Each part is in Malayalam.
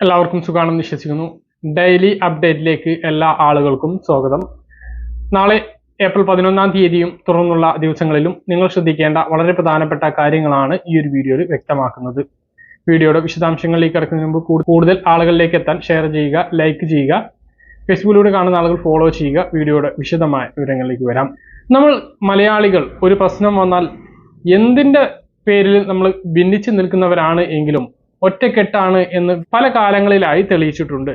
എല്ലാവർക്കും സുഖമാണെന്ന് വിശ്വസിക്കുന്നു. ഡെയിലി അപ്ഡേറ്റിലേക്ക് എല്ലാ ആളുകൾക്കും സ്വാഗതം. നാളെ ഏപ്രിൽ പതിനൊന്നാം തീയതിയും തുടർന്നുള്ള ദിവസങ്ങളിലും നിങ്ങൾ ശ്രദ്ധിക്കേണ്ട വളരെ പ്രധാനപ്പെട്ട കാര്യങ്ങളാണ് ഈ ഒരു വീഡിയോയിൽ വ്യക്തമാക്കുന്നത്. വീഡിയോയുടെ വിശദാംശങ്ങളിലേക്ക് കിടക്കുന്നതിന് മുമ്പ് കൂടുതൽ ആളുകളിലേക്ക് എത്താൻ ഷെയർ ചെയ്യുക ലൈക്ക് ചെയ്യുക ഫേസ്ബുക്കിലൂടെ കാണുന്ന ആളുകൾ ഫോളോ ചെയ്യുക വീഡിയോയുടെ വിശദമായ വിവരങ്ങളിലേക്ക് വരാം. നമ്മൾ മലയാളികൾ ഒരു പ്രശ്നം വന്നാൽ എന്തിന്റെ പേരിൽ നമ്മൾ ഭിന്നിച്ചു നിൽക്കുന്നവരാണ് എങ്കിലും ഒറ്റക്കെട്ടാണ് എന്ന് പല കാലങ്ങളിലായി തെളിയിച്ചിട്ടുണ്ട്.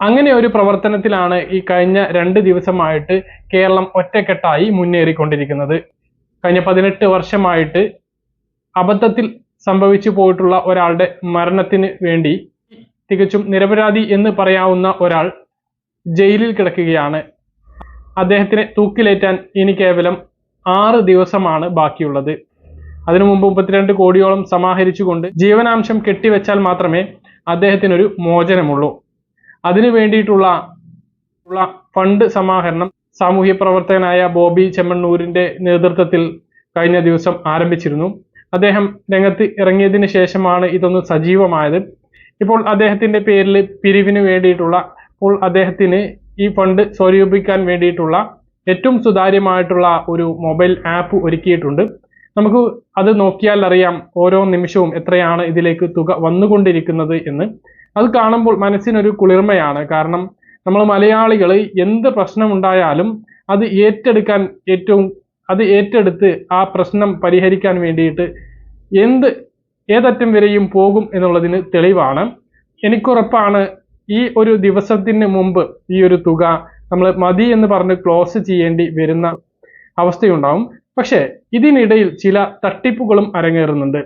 അങ്ങനെ ഒരു പ്രവർത്തനത്തിലാണ് ഈ കഴിഞ്ഞ രണ്ട് ദിവസമായിട്ട് കേരളം ഒറ്റക്കെട്ടായി മുന്നേറിക്കൊണ്ടിരിക്കുന്നത്. കഴിഞ്ഞ പതിനെട്ട് വർഷമായിട്ട് അബദ്ധത്തിൽ സംഭവിച്ചു പോയിട്ടുള്ള ഒരാളുടെ മരണത്തിന് വേണ്ടി തികച്ചും നിരപരാധി എന്ന് പറയാവുന്ന ഒരാൾ ജയിലിൽ കിടക്കുകയാണ്. അദ്ദേഹത്തിനെ തൂക്കിലേറ്റാൻ ഇനി കേവലം ആറ് ദിവസമാണ് ബാക്കിയുള്ളത്. അതിനു മുമ്പ് മുപ്പത്തിരണ്ട് കോടിയോളം സമാഹരിച്ചുകൊണ്ട് ജീവനാംശം കെട്ടിവെച്ചാൽ മാത്രമേ അദ്ദേഹത്തിനൊരു മോചനമുള്ളൂ. അതിനു വേണ്ടിയിട്ടുള്ള ഫണ്ട് സമാഹരണം സാമൂഹ്യ പ്രവർത്തകനായ ബോബി ചെമ്മണ്ണൂരിന്റെ നേതൃത്വത്തിൽ കഴിഞ്ഞ ദിവസം ആരംഭിച്ചിരുന്നു. അദ്ദേഹം രംഗത്ത് ഇറങ്ങിയതിന് ശേഷമാണ് ഇതൊന്ന് സജീവമായത്. ഇപ്പോൾ അദ്ദേഹത്തിന്റെ പേരിൽ പിരിവിന് വേണ്ടിയിട്ടുള്ള ഇപ്പോൾ അദ്ദേഹത്തിന് ഈ ഫണ്ട് സ്വരൂപിക്കാൻ വേണ്ടിയിട്ടുള്ള ഏറ്റവും സുതാര്യമായിട്ടുള്ള ഒരു മൊബൈൽ ആപ്പ് ഒരുക്കിയിട്ടുണ്ട്. നമുക്ക് അത് നോക്കിയാൽ അറിയാം ഓരോ നിമിഷവും എത്രയാണ് ഇതിലേക്ക് തുക വന്നുകൊണ്ടിരിക്കുന്നത് എന്ന്. അത് കാണുമ്പോൾ മനസ്സിനൊരു കുളിർമയാണ്. കാരണം നമ്മൾ മലയാളികൾ എന്ത് പ്രശ്നമുണ്ടായാലും അത് ഏറ്റെടുക്കാൻ ഏറ്റവും അത് ഏറ്റെടുത്ത് ആ പ്രശ്നം പരിഹരിക്കാൻ വേണ്ടിയിട്ട് എന്ത് ഏതറ്റം വരെയും പോകും എന്നുള്ളതിന് തെളിവാണ്. എനിക്കുറപ്പാണ് ഈ ഒരു ദിവസത്തിന് മുമ്പ് ഈ ഒരു തുക നമ്മൾ മതി എന്ന് പറഞ്ഞ് ക്ലോസ് ചെയ്യേണ്ടി വരുന്ന അവസ്ഥയുണ്ടാവും. പക്ഷേ ഇതിനിടയിൽ ചില തട്ടിപ്പുകളും അരങ്ങേറുന്നുണ്ട്.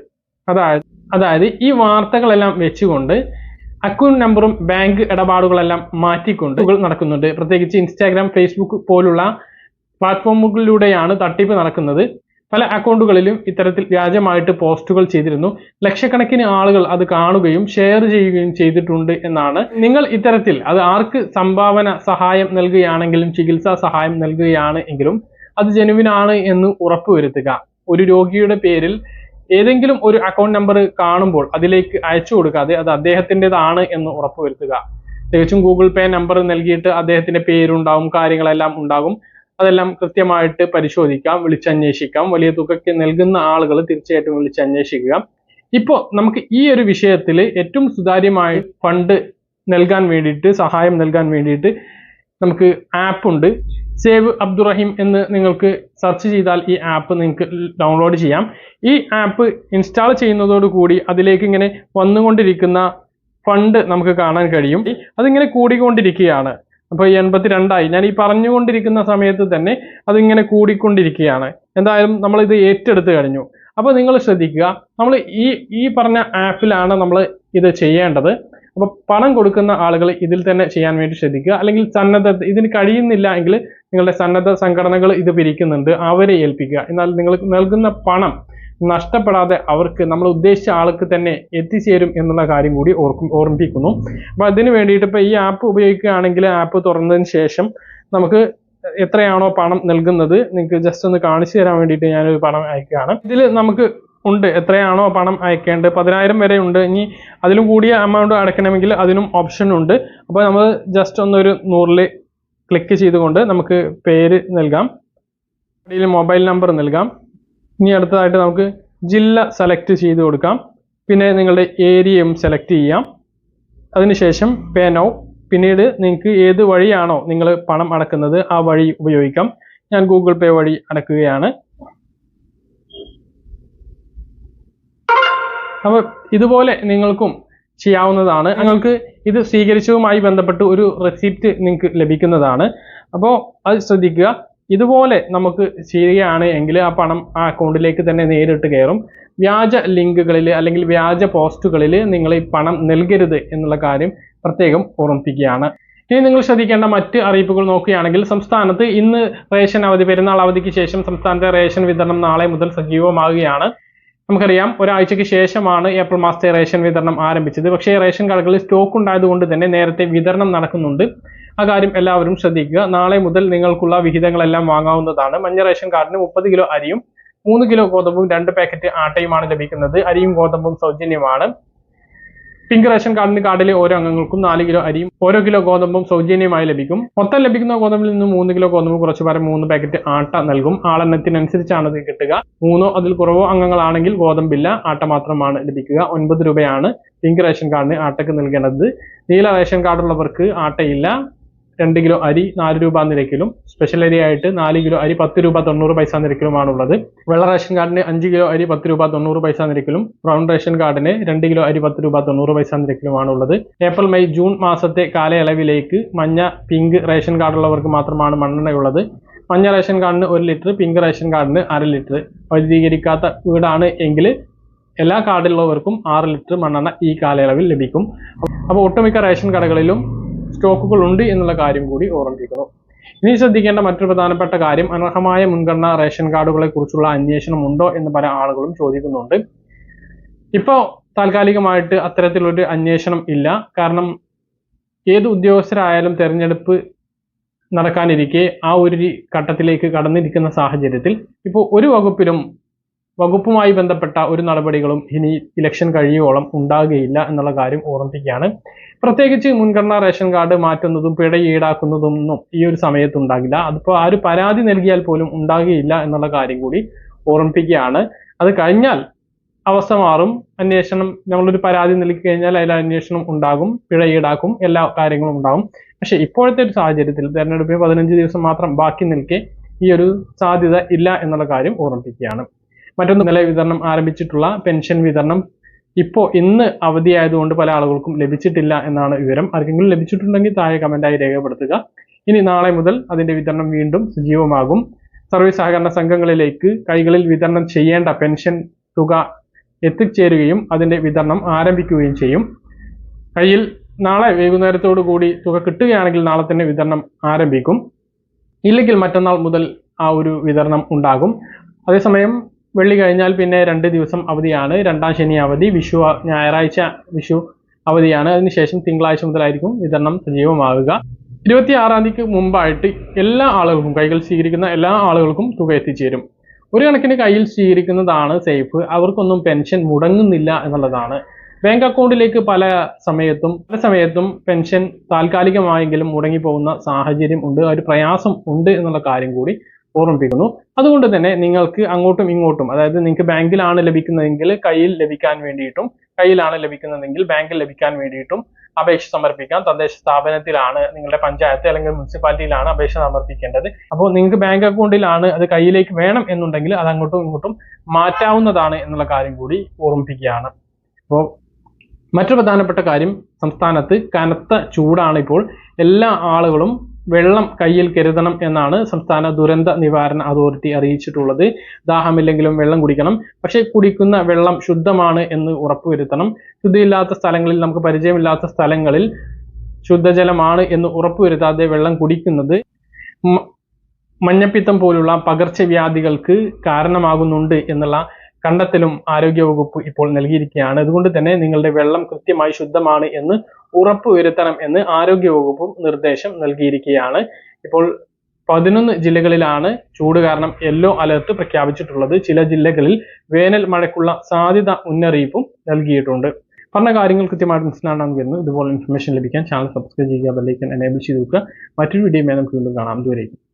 അതായത് അതായത് ഈ വാർത്തകളെല്ലാം വെച്ചുകൊണ്ട് അക്കൗണ്ട് നമ്പറും ബാങ്ക് ഇടപാടുകളെല്ലാം മാറ്റിക്കൊണ്ട് നടക്കുന്നുണ്ട്. പ്രത്യേകിച്ച് ഇൻസ്റ്റാഗ്രാം ഫേസ്ബുക്ക് പോലുള്ള പ്ലാറ്റ്ഫോമുകളിലൂടെയാണ് തട്ടിപ്പ് നടക്കുന്നത്. പല അക്കൗണ്ടുകളിലും ഇത്തരത്തിൽ വ്യാജമായിട്ട് പോസ്റ്റുകൾ ചെയ്തിരുന്നു. ലക്ഷക്കണക്കിന് ആളുകൾ അത് കാണുകയും ഷെയർ ചെയ്യുകയും ചെയ്തിട്ടുണ്ട് എന്നാണ്. നിങ്ങൾ ഇത്തരത്തിൽ അത് ആർക്ക് സംഭാവന സഹായം നൽകുകയാണെങ്കിലും ചികിത്സാ സഹായം നൽകുകയാണ് എങ്കിലും അത് ജനുവിനാണ് എന്ന് ഉറപ്പുവരുത്തുക. ഒരു രോഗിയുടെ പേരിൽ ഏതെങ്കിലും ഒരു അക്കൗണ്ട് നമ്പർ കാണുമ്പോൾ അതിലേക്ക് അയച്ചു കൊടുക്കാതെ അത് അദ്ദേഹത്തിന്റെതാണ് എന്ന് ഉറപ്പുവരുത്തുക. തികച്ചും ഗൂഗിൾ പേ നമ്പർ നൽകിയിട്ട് അദ്ദേഹത്തിന്റെ പേരുണ്ടാവും കാര്യങ്ങളെല്ലാം ഉണ്ടാകും. അതെല്ലാം കൃത്യമായിട്ട് പരിശോധിക്കാം വിളിച്ചന്വേഷിക്കാം. വലിയ തുകയ്ക്ക് നൽകുന്ന ആളുകൾ തീർച്ചയായിട്ടും വിളിച്ചന്വേഷിക്കുക. ഇപ്പോൾ നമുക്ക് ഈ ഒരു വിഷയത്തിൽ ഏറ്റവും സുതാര്യമായി ഫണ്ട് നൽകാൻ വേണ്ടിയിട്ട് സഹായം നൽകാൻ വേണ്ടിയിട്ട് നമുക്ക് ആപ്പ് ഉണ്ട്. സേവ് അബ്ദുറഹീം എന്ന് നിങ്ങൾക്ക് സെർച്ച് ചെയ്താൽ ഈ ആപ്പ് നിങ്ങൾക്ക് ഡൗൺലോഡ് ചെയ്യാം. ഈ ആപ്പ് ഇൻസ്റ്റാൾ ചെയ്യുന്നതോടുകൂടി അതിലേക്ക് ഇങ്ങനെ വന്നുകൊണ്ടിരിക്കുന്ന ഫണ്ട് നമുക്ക് കാണാൻ കഴിയും. അതിങ്ങനെ കൂടിക്കൊണ്ടിരിക്കുകയാണ്. അപ്പോൾ എൺപത്തി എൺപത്തിരണ്ടായി. ഞാൻ ഈ പറഞ്ഞുകൊണ്ടിരിക്കുന്ന സമയത്ത് തന്നെ അതിങ്ങനെ കൂടിക്കൊണ്ടിരിക്കുകയാണ്. എന്തായാലും നമ്മൾ ഇത് ഏറ്റെടുത്ത് കഴിഞ്ഞു. അപ്പോൾ നിങ്ങൾ ശ്രദ്ധിക്കുക നമ്മൾ ഈ ഈ പറഞ്ഞ ആപ്പിലാണ് നമ്മൾ ഇത് ചെയ്യേണ്ടത്. അപ്പോൾ പണം കൊടുക്കുന്ന ആളുകൾ ഇതിൽ തന്നെ ചെയ്യാൻ വേണ്ടി ശ്രദ്ധിക്കുക. അല്ലെങ്കിൽ സന്നദ്ധ ഇതിന് കഴിയുന്നില്ല എങ്കിൽ നിങ്ങളുടെ സന്നദ്ധ സംഘടനകൾ ഇത് പിരിക്കുന്നുണ്ട്. അവരെ ഏൽപ്പിക്കുക. എന്നാൽ നിങ്ങൾ നൽകുന്ന പണം നഷ്ടപ്പെടാതെ അവർക്ക് നമ്മൾ ഉദ്ദേശിച്ച ആൾക്ക് തന്നെ എത്തിച്ചേരും എന്നുള്ള കാര്യം കൂടി ഓർക്കും ഓർമ്മിപ്പിക്കുന്നു. അപ്പോൾ അതിന് വേണ്ടിയിട്ട് ഇപ്പൊ ഈ ആപ്പ് ഉപയോഗിക്കുകയാണെങ്കിൽ ആപ്പ് തുറന്നതിന് ശേഷം നമുക്ക് എത്രയാണോ പണം നൽകുന്നത്? നിങ്ങൾക്ക് ജസ്റ്റ് ഒന്ന് കാണിച്ചു തരാൻ വേണ്ടിയിട്ട് ഞാനൊരു പണം അയക്കുകയാണ്. ഇതിൽ നമുക്ക് ഉണ്ട്. എത്രയാണോ പണം അയക്കേണ്ടത്? പതിനായിരം വരെ ഉണ്ട്. ഇനി അതിലും കൂടിയ എമൗണ്ട് അടയ്ക്കണമെങ്കിൽ അതിനും ഓപ്ഷൻ ഉണ്ട്. അപ്പോൾ നമ്മൾ ജസ്റ്റ് ഒന്നൊരു നൂറിൽ ക്ലിക്ക് ചെയ്തുകൊണ്ട് നമുക്ക് പേര് നൽകാം. അടിയിൽ മൊബൈൽ നമ്പർ നൽകാം. ഇനി അടുത്തതായിട്ട് നമുക്ക് ജില്ല സെലക്ട് ചെയ്ത് കൊടുക്കാം. പിന്നെ നിങ്ങളുടെ ഏരിയയും സെലക്ട് ചെയ്യാം. അതിനുശേഷം പേ നൗ പിന്നീട് നിങ്ങൾക്ക് ഏത് വഴിയാണോ നിങ്ങൾ പണം അടക്കുന്നത് ആ വഴി ഉപയോഗിക്കാം. ഞാൻ ഗൂഗിൾ പേ വഴി അടക്കുകയാണ്. അപ്പോൾ ഇതുപോലെ നിങ്ങൾക്കും ചെയ്യാവുന്നതാണ്. നിങ്ങൾക്ക് ഇത് സ്വീകരിച്ചതുമായി ബന്ധപ്പെട്ട് ഒരു റെസിപ്റ്റ് നിങ്ങൾക്ക് ലഭിക്കുന്നതാണ്. അപ്പോൾ അത് ശ്രദ്ധിക്കുക. ഇതുപോലെ നമുക്ക് ചെയ്യുകയാണ് എങ്കിൽ ആ പണം ആ അക്കൗണ്ടിലേക്ക് തന്നെ നേരിട്ട് കയറും. വ്യാജ ലിങ്കുകളിൽ അല്ലെങ്കിൽ വ്യാജ പോസ്റ്റുകളിൽ നിങ്ങൾ ഈ പണം നൽകരുത് എന്നുള്ള കാര്യം പ്രത്യേകം ഓർമ്മിപ്പിക്കുകയാണ്. ഇനി നിങ്ങൾ ശ്രദ്ധിക്കേണ്ട മറ്റ് അറിയിപ്പുകൾ നോക്കുകയാണെങ്കിൽ സംസ്ഥാനത്ത് ഇന്ന് റേഷൻ അവധി പെരുന്നാൾ അവധിക്ക് ശേഷം സംസ്ഥാനത്തെ റേഷൻ വിതരണം നാളെ മുതൽ സജീവമാകുകയാണ് നമുക്കറിയാം ഒരാഴ്ചയ്ക്ക് ശേഷമാണ് ഏപ്രിൽ മാസത്തെ റേഷൻ വിതരണം ആരംഭിച്ചത്. പക്ഷേ റേഷൻ കടകളിൽ സ്റ്റോക്ക് ഉണ്ടായതുകൊണ്ട് തന്നെ നേരത്തെ വിതരണം നടക്കുന്നുണ്ട്. ആ കാര്യം എല്ലാവരും ശ്രദ്ധിക്കുക. നാളെ മുതൽ നിങ്ങൾക്കുള്ള വിഹിതങ്ങളെല്ലാം വാങ്ങാവുന്നതാണ്. മഞ്ഞ റേഷൻ കാർഡിന് മുപ്പത് കിലോ അരിയും മൂന്ന് കിലോ ഗോതമ്പും രണ്ട് പാക്കറ്റ് ആട്ടയുമാണ് ലഭിക്കുന്നത്. അരിയും ഗോതമ്പും സൗജന്യമാണ്. പിങ്ക് റേഷൻ കാർഡിന് കാർഡിലെ ഓരോ അംഗങ്ങൾക്കും നാല് കിലോ അരിയും ഓരോ കിലോ ഗോതമ്പും സൗജന്യമായി ലഭിക്കും. മൊത്തം ലഭിക്കുന്ന ഗോതമ്പിൽ നിന്ന് മൂന്ന് കിലോ ഗോതമ്പ് കുറച്ച് പേരെ മൂന്ന് പാക്കറ്റ് ആട്ട നൽകും. ആളെണ്ണത്തിനനുസരിച്ചാണ് ഇത് കിട്ടുക. മൂന്നോ അതിൽ കുറവോ അംഗങ്ങളാണെങ്കിൽ ഗോതമ്പില്ല ആട്ട മാത്രമാണ് ലഭിക്കുക. ഒൻപത് രൂപയാണ് പിങ്ക് റേഷൻ കാർഡിന് ആട്ടയ്ക്ക് നൽകേണ്ടത്. നീല റേഷൻ കാർഡുള്ളവർക്ക് ആട്ടയില്ല. രണ്ട് കിലോ അരി നാല് രൂപ നിരക്കിലും. സ്പെഷ്യൽ അരി ആയിട്ട് നാല് കിലോ അരി പത്ത് രൂപ തൊണ്ണൂറ് പൈസ നിരക്കിലുമാണുള്ളത്. വെള്ള റേഷൻ കാർഡിന് അഞ്ച് കിലോ അരി പത്ത് രൂപ തൊണ്ണൂറ് പൈസ നിരക്കിലും. ബ്രൗൺ റേഷൻ കാർഡിന് രണ്ട് കിലോ അരി പത്ത് രൂപ തൊണ്ണൂറ് പൈസ നിരക്കിലുമാണുള്ളത്. ഏപ്രിൽ മെയ് ജൂൺ മാസത്തെ കാലയളവിലേക്ക് മഞ്ഞ പിങ്ക് റേഷൻ കാർഡുള്ളവർക്ക് മാത്രമാണ് മണ്ണെണ്ണയുള്ളത്. മഞ്ഞ റേഷൻ കാർഡിന് ഒരു ലിറ്റർ പിങ്ക് റേഷൻ കാർഡിന് അര ലിറ്റർ. വൈദ്യുതീകരിക്കാത്ത വീടാണ് എങ്കിൽ എല്ലാ കാർഡിലുള്ളവർക്കും ആറ് ലിറ്റർ മണ്ണെണ്ണ ഈ കാലയളവിൽ ലഭിക്കും. അപ്പോൾ ഒട്ടുമിക്ക റേഷൻ കടകളിലും സ്റ്റോക്കുകൾ ഉണ്ട് എന്നുള്ള കാര്യം കൂടി ഓർമ്മിപ്പിക്കുന്നു. ഇനി ശ്രദ്ധിക്കേണ്ട മറ്റൊരു പ്രധാനപ്പെട്ട കാര്യം അനർഹമായ മുൻഗണന റേഷൻ കാർഡുകളെ കുറിച്ചുള്ള അന്വേഷണം ഉണ്ടോ എന്ന് പല ആളുകളും ചോദിക്കുന്നുണ്ട്. ഇപ്പോൾ താൽക്കാലികമായിട്ട് അത്തരത്തിലൊരു അന്വേഷണം ഇല്ല. കാരണം ഏത് ഉദ്യോഗസ്ഥരായാലും തെരഞ്ഞെടുപ്പ് നടക്കാനിരിക്കെ ആ ഒരു ഘട്ടത്തിലേക്ക് കടന്നിരിക്കുന്ന സാഹചര്യത്തിൽ ഇപ്പോൾ ഒരു വകുപ്പിലും വകുപ്പുമായി ബന്ധപ്പെട്ട ഒരു നടപടികളും ഇനി ഇലക്ഷൻ കഴിയുവോളം ഉണ്ടാകുകയില്ല എന്നുള്ള കാര്യം ഓർമ്മിപ്പിക്കുകയാണ്. പ്രത്യേകിച്ച് മുൻഗണനാ റേഷൻ കാർഡ് മാറ്റുന്നതും പിഴ ഈടാക്കുന്നതും ഒന്നും ഈ ഒരു സമയത്ത് ഉണ്ടാകില്ല. അതിപ്പോൾ ആര് പരാതി നൽകിയാൽ പോലും ഉണ്ടാകുകയില്ല എന്നുള്ള കാര്യം കൂടി ഓർമ്മിപ്പിക്കുകയാണ്. അത് കഴിഞ്ഞാൽ അവസ്ഥ മാറും. അന്വേഷണം നമ്മളൊരു പരാതി നൽകി കഴിഞ്ഞാൽ അതിൽ അന്വേഷണം ഉണ്ടാകും പിഴ ഈടാക്കും എല്ലാ കാര്യങ്ങളും ഉണ്ടാകും. പക്ഷെ ഇപ്പോഴത്തെ ഒരു സാഹചര്യത്തിൽ തെരഞ്ഞെടുപ്പിന് പതിനഞ്ച് ദിവസം മാത്രം ബാക്കി നിൽക്കെ ഈ ഒരു സാധ്യത ഇല്ല എന്നുള്ള കാര്യം ഓർമ്മിപ്പിക്കുകയാണ്. മറ്റൊന്ന് നില വിതരണം ആരംഭിച്ചിട്ടുള്ള പെൻഷൻ വിതരണം. ഇപ്പോൾ ഇന്ന് അവധിയായതുകൊണ്ട് പല ആളുകൾക്കും ലഭിച്ചിട്ടില്ല എന്നാണ് വിവരം. ആർക്കെങ്കിലും ലഭിച്ചിട്ടുണ്ടെങ്കിൽ താഴെ കമന്റായി രേഖപ്പെടുത്തുക. ഇനി നാളെ മുതൽ അതിന്റെ വിതരണം വീണ്ടും സജീവമാകും. സർവീസ് സഹകരണ സംഘങ്ങളിലേക്ക് കൈകളിൽ വിതരണം ചെയ്യേണ്ട പെൻഷൻ തുക എത്തിച്ചേരുകയും അതിന്റെ വിതരണം ആരംഭിക്കുകയും ചെയ്യും. കയ്യിൽ നാളെ വൈകുന്നേരത്തോടു കൂടി തുക കിട്ടുകയാണെങ്കിൽ നാളെ തന്നെ വിതരണം ആരംഭിക്കും. ഇല്ലെങ്കിൽ മറ്റന്നാൾ മുതൽ ആ ഒരു വിതരണം ഉണ്ടാകും. അതേസമയം വെള്ളി കഴിഞ്ഞാൽ പിന്നെ രണ്ട് ദിവസം അവധിയാണ്. രണ്ടാം ശനി അവധി വിഷു ഞായറാഴ്ച വിഷു അവധിയാണ്. അതിനുശേഷം തിങ്കളാഴ്ച മുതലായിരിക്കും വിതരണം സജീവമാവുക. ഇരുപത്തി ആറാം തീയതിക്ക് മുമ്പായിട്ട് എല്ലാ ആളുകൾക്കും കൈകൾ സ്വീകരിക്കുന്ന എല്ലാ ആളുകൾക്കും തുക എത്തിച്ചേരും. ഒരു കണക്കിന് കയ്യിൽ സ്വീകരിക്കുന്നതാണ് സേഫ്. അവർക്കൊന്നും പെൻഷൻ മുടങ്ങുന്നില്ല എന്നുള്ളതാണ്. ബാങ്ക് അക്കൗണ്ടിലേക്ക് പല സമയത്തും പല സമയത്തും പെൻഷൻ താൽക്കാലികമായെങ്കിലും മുടങ്ങിപ്പോകുന്ന സാഹചര്യം ഉണ്ട്. ഒരു പ്രയാസം ഉണ്ട് എന്നുള്ള കാര്യം കൂടി ഓർമ്മിപ്പിക്കുന്നു. അതുകൊണ്ട് തന്നെ നിങ്ങൾക്ക് അങ്ങോട്ടും ഇങ്ങോട്ടും അതായത് നിങ്ങൾക്ക് ബാങ്കിലാണ് ലഭിക്കുന്നതെങ്കിൽ കയ്യിൽ ലഭിക്കാൻ വേണ്ടിയിട്ടും കയ്യിലാണ് ലഭിക്കുന്നതെങ്കിൽ ബാങ്കിൽ ലഭിക്കാൻ വേണ്ടിയിട്ടും അപേക്ഷ സമർപ്പിക്കാം. തദ്ദേശ സ്ഥാപനത്തിലാണ് നിങ്ങളുടെ പഞ്ചായത്ത് അല്ലെങ്കിൽ മുനിസിപ്പാലിറ്റിയിലാണ് അപേക്ഷ സമർപ്പിക്കേണ്ടത്. അപ്പോൾ നിങ്ങൾക്ക് ബാങ്ക് അക്കൗണ്ടിലാണ് അത് കയ്യിലേക്ക് വേണം എന്നുണ്ടെങ്കിൽ അത് അങ്ങോട്ടും ഇങ്ങോട്ടും മാറ്റാവുന്നതാണ് എന്നുള്ള കാര്യം കൂടി ഓർമ്മിപ്പിക്കുകയാണ്. അപ്പോൾ മറ്റു പ്രധാനപ്പെട്ട കാര്യം സംസ്ഥാനത്ത് കനത്ത ചൂടാണ് ഇപ്പോൾ. എല്ലാ ആളുകളും വെള്ളം കയ്യിൽ കരുതണം എന്നാണ് സംസ്ഥാന ദുരന്ത നിവാരണ അതോറിറ്റി അറിയിച്ചിട്ടുള്ളത്. ദാഹമില്ലെങ്കിലും വെള്ളം കുടിക്കണം. പക്ഷേ കുടിക്കുന്ന വെള്ളം ശുദ്ധമാണ് എന്ന് ഉറപ്പുവരുത്തണം. ശുദ്ധിയില്ലാത്ത സ്ഥലങ്ങളിൽ നമുക്ക് പരിചയമില്ലാത്ത സ്ഥലങ്ങളിൽ ശുദ്ധജലമാണ് എന്ന് ഉറപ്പുവരുത്താതെ വെള്ളം കുടിക്കുന്നത് മഞ്ഞപ്പിത്തം പോലുള്ള പകർച്ചവ്യാധികൾക്ക് കാരണമാകുന്നുണ്ട് എന്നുള്ള കണ്ടെത്തലും ആരോഗ്യവകുപ്പ് ഇപ്പോൾ നൽകിയിരിക്കുകയാണ്. അതുകൊണ്ട് തന്നെ നിങ്ങളുടെ വെള്ളം കൃത്യമായി ശുദ്ധമാണ് എന്ന് ഉറപ്പുവരുത്തണം എന്ന് ആരോഗ്യവകുപ്പും നിർദ്ദേശം നൽകിയിരിക്കുകയാണ്. ഇപ്പോൾ പതിനൊന്ന് ജില്ലകളിലാണ് ചൂട് കാരണം യെല്ലോ അലർട്ട് പ്രഖ്യാപിച്ചിട്ടുള്ളത്. ചില ജില്ലകളിൽ വേനൽ മഴയ്ക്കുള്ള സാധ്യത മുന്നറിയിപ്പും നൽകിയിട്ടുണ്ട്. പറഞ്ഞ കാര്യങ്ങൾ കൃത്യമായിട്ട് മനസ്സിലാണെന്ന് ഇതുപോലെ ഇൻഫർമേഷൻ ലഭിക്കാൻ ചാനൽ സബ്സ്ക്രൈബ് ചെയ്യുക ബെല്ലൈക്കൻ എനേബിൾ ചെയ്ത് വെക്കുക. മറ്റൊരു വീഡിയോ നമുക്ക് വീണ്ടും കാണാം. ഇതുവരെയും